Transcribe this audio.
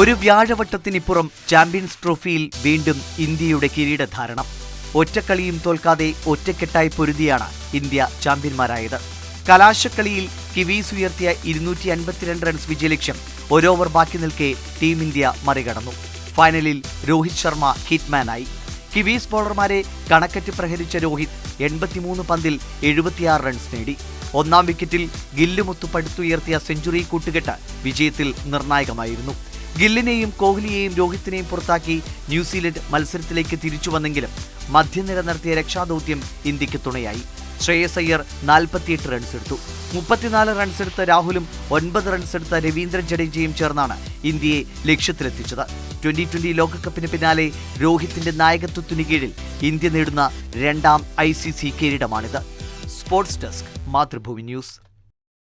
ഒരു വ്യാഴവട്ടത്തിനിപ്പുറം ചാമ്പ്യൻസ് ട്രോഫിയിൽ വീണ്ടും ഇന്ത്യയുടെ കിരീടധാരണം. ഒറ്റക്കളിയും തോൽക്കാതെ ഒറ്റക്കെട്ടായി പൊരുതിയാണ് ഇന്ത്യ ചാമ്പ്യന്മാരായത്. കലാശക്കളിയിൽ കിവീസ് ഉയർത്തിയ ഇരുന്നൂറ്റി അൻപത്തിരണ്ട് റൺസ് വിജയലക്ഷ്യം ഒരോവർ ബാക്കി നിൽക്കെ ടീം ഇന്ത്യ മറികടന്നു. ഫൈനലിൽ രോഹിത് ശർമ്മ ഹിറ്റ്മാനായി. കിവീസ് ബോളർമാരെ കണക്കറ്റ് പ്രഹരിച്ച രോഹിത് എൺപത്തിമൂന്ന് പന്തിൽ എഴുപത്തിയാറ് റൺസ് നേടി. ഒന്നാം വിക്കറ്റിൽ ഗില്ലുമൊത്തു പടുത്തുയർത്തിയ സെഞ്ചുറി കൂട്ടുകെട്ട് വിജയത്തിൽ നിർണായകമായിരുന്നു. ഗില്ലിനെയും കോഹ്ലിയെയും രോഹിത്തിനെയും പുറത്താക്കി ന്യൂസിലൻഡ് മത്സരത്തിലേക്ക് തിരിച്ചു വന്നെങ്കിലും മധ്യനിര നടത്തിയ രക്ഷാദൌത്യം ഇന്ത്യയ്ക്ക് തുണയായി. ശ്രേയസ് അയ്യർ നാൽപ്പത്തിയെട്ട് റൺസ് എടുത്തു. മുപ്പത്തിനാല് റൺസ് എടുത്ത രാഹുലും ഒൻപത് റൺസ് എടുത്ത രവീന്ദ്രൻ ജഡേജയും ചേർന്നാണ് ഇന്ത്യയെ ലക്ഷ്യത്തിലെത്തിച്ചത്. ട്വന്റി ട്വന്റി ലോകകപ്പിന് പിന്നാലെ രോഹിത്തിന്റെ നായകത്വത്തിന് കീഴിൽ ഇന്ത്യ നേടുന്ന രണ്ടാം I C C കിരീടമാണിത്. Sports desk Mathrubhumi news.